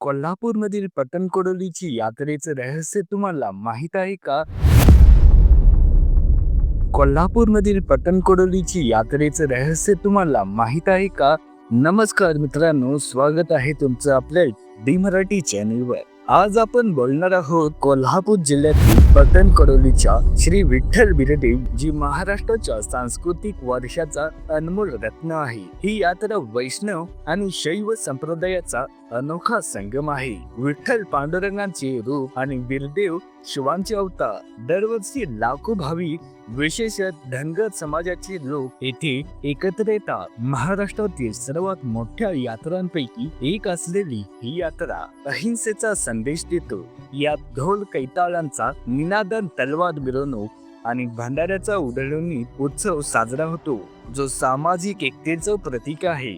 कोल्हापूरमधील पतंगकोडोलीची यात्रेचं रहस्य तुम्हाला माहीत आहे का? कोल्हापूरमधील पतंगकोडोलीची यात्रेचं रहस्य तुम्हाला माहीत आहे का? नमस्कार मित्रांनो स्वागत आहे तुमचं आपल्या डी मराठी चॅनलवर. आज आपण बोलणार आहोत कोल्हापूर जिल्ह्यातील पतंगकोडोलीच्या श्री विठ्ठल बिरदेव जी महाराष्ट्राच्या सांस्कृतिक वर्षाचा अनमोल रत्न आहे. ही यात्रा वैष्णव आणि शैव संप्रदायाचा अनोखा संगम आहे. विठ्ठल पांडुरंगांचे रूप आणि बिरदेव शिवांचे अवतार. दरवर्षी लाखो भाविक विशेषत धनगर समाजाचे लोक येथे एकत्र येतात. महाराष्ट्रातील सर्वात मोठ्या यात्रांपैकी एक असलेली ही यात्रा अहिंसेचा संदेश देतो. यात ढोल कैताळांचा निनादन तलवार मिरवणूक आणि भंडाऱ्याचा उधळणीत उत्सव साजरा होतो जो सामाजिक एकतेचं प्रतीक आहे.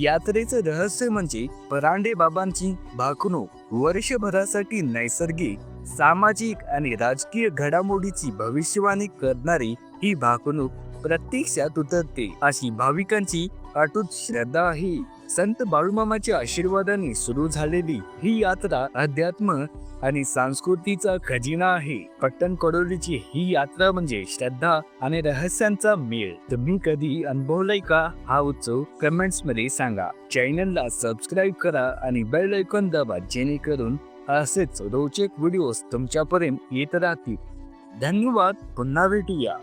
यात्रेचं रहस्य म्हणजे परांडे बाबांची भाकणूक वर्षभरासाठी नैसर्गिक सामाजिक आणि राजकीय घडामोडीची भविष्यवाणी करणारी ही भाकणूक प्रत्यक्षात उतरते. अशी भाविकांची अटूट श्रद्धा आहे संत बाळूमामाच्या आशीर्वादाने सुरू झालेली ही यात्रा अध्यात्म आणि संस्कृतीचा खजिना आहे. पट्टण कडोलीची ही यात्रा म्हणजे श्रद्धा आणि रहस्यांचा मेळ. तुम्ही कधी अनुभवलाय का? हा उत्सव कमेंट्समध्ये सांगा चॅनलला सबस्क्राईब करा आणि बेल ऐकून दाबा जेणेकरून असेच रोचक व्हिडिओज तुमच्यापर्यंत येत राहतील. धन्यवाद. पुन्हा भेटूया.